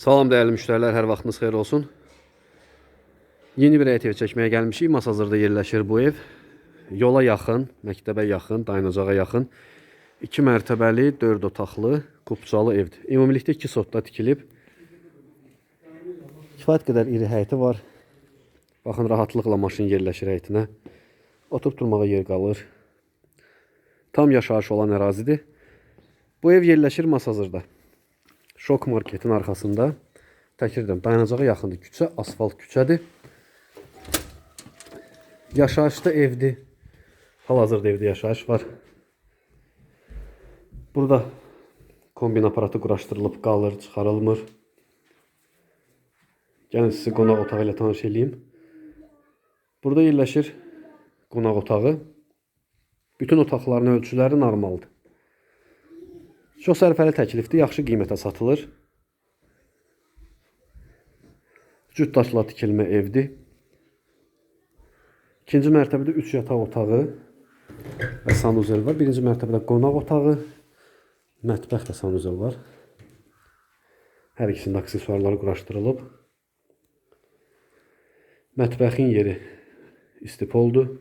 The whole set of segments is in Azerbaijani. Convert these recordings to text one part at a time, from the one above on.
Salam değerli müşteriler, hər vaxtınız xeyir olsun. Yeni bir ev çəkməyə gəlmişik. Masazırda yerləşir bu ev. Yola yaxın, məktəbə yaxın, dayanacağa yaxın. 2 mərtəbəli, 4 otaqlı, kupçalı evdir. Ümumilikdə 2 sotda tikilib. Kifayət qədər iri həyəti var. Baxın, rahatlıqla maşın yerləşir həyətinə. Oturub durmağa yer qalır. Tam yaşayış olan ərazidir. Bu ev yerləşir Masazırda. Şok marketin arxasında. Təkirdən dayanacağa yaxındır. Küçə asfalt küçədir. Yaşayışlı evdir. Hal-hazırda evdə yaşayış var. Burada kombin aparatı quraşdırılıb qalır, çıxarılmır. Gəlin sizi qonaq otağı ilə tanış eləyim. Burada yerləşir qonaq otağı. Bütün otaqların ölçüləri normaldır. Çox sərfəli təklifdir, yaxşı qiymətə satılır. Cüt daşla tikilmə evdir. İkinci mərtəbədə 3 yataq otağı və sanuzel var. Birinci mərtəbədə qonaq otağı, mətbəx və sanuzel var. Hər ikisinin aksesuarları quraşdırılıb. Mətbəxin yeri istipoldur.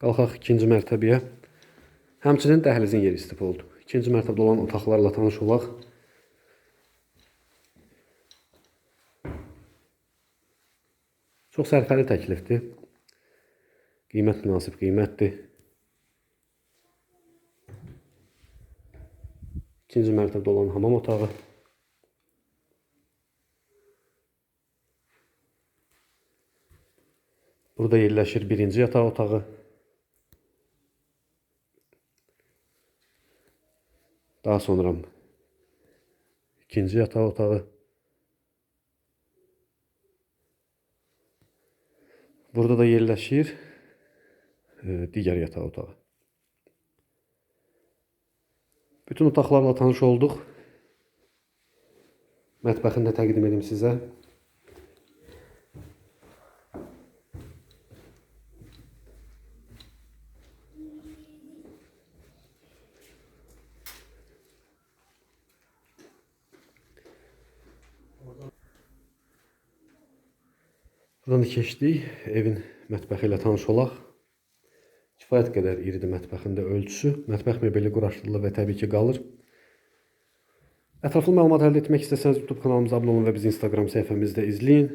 Qalxaq ikinci mərtəbəyə. Həmçinin dəhlizin yeri istipoldur. İkinci mərtəbədə olan otaqlarla tanış olaq. Çox sərfəli təklifdir. Qiymət münasib qiymətdir. İkinci mərtəbədə olan hamam otağı. Burada yerləşir birinci yataq otağı. Daha sonra ikinci yataq otağı. Burada da yerləşir e, digər yataq otağı. Bütün otaqlarla tanış olduq. Mətbəxini də təqdim edim sizə. Buradan da keçdik. Evin mətbəxi ilə tanış olaq. Kifayət qədər iridir mətbəxində ölçüsü. Mətbəx mebeli quraşdırılır və təbii ki qalır. Ətraflı məlumat əldə etmək istəsəniz YouTube kanalımıza abunə olun və bizi Instagram səhifəmizdə izləyin.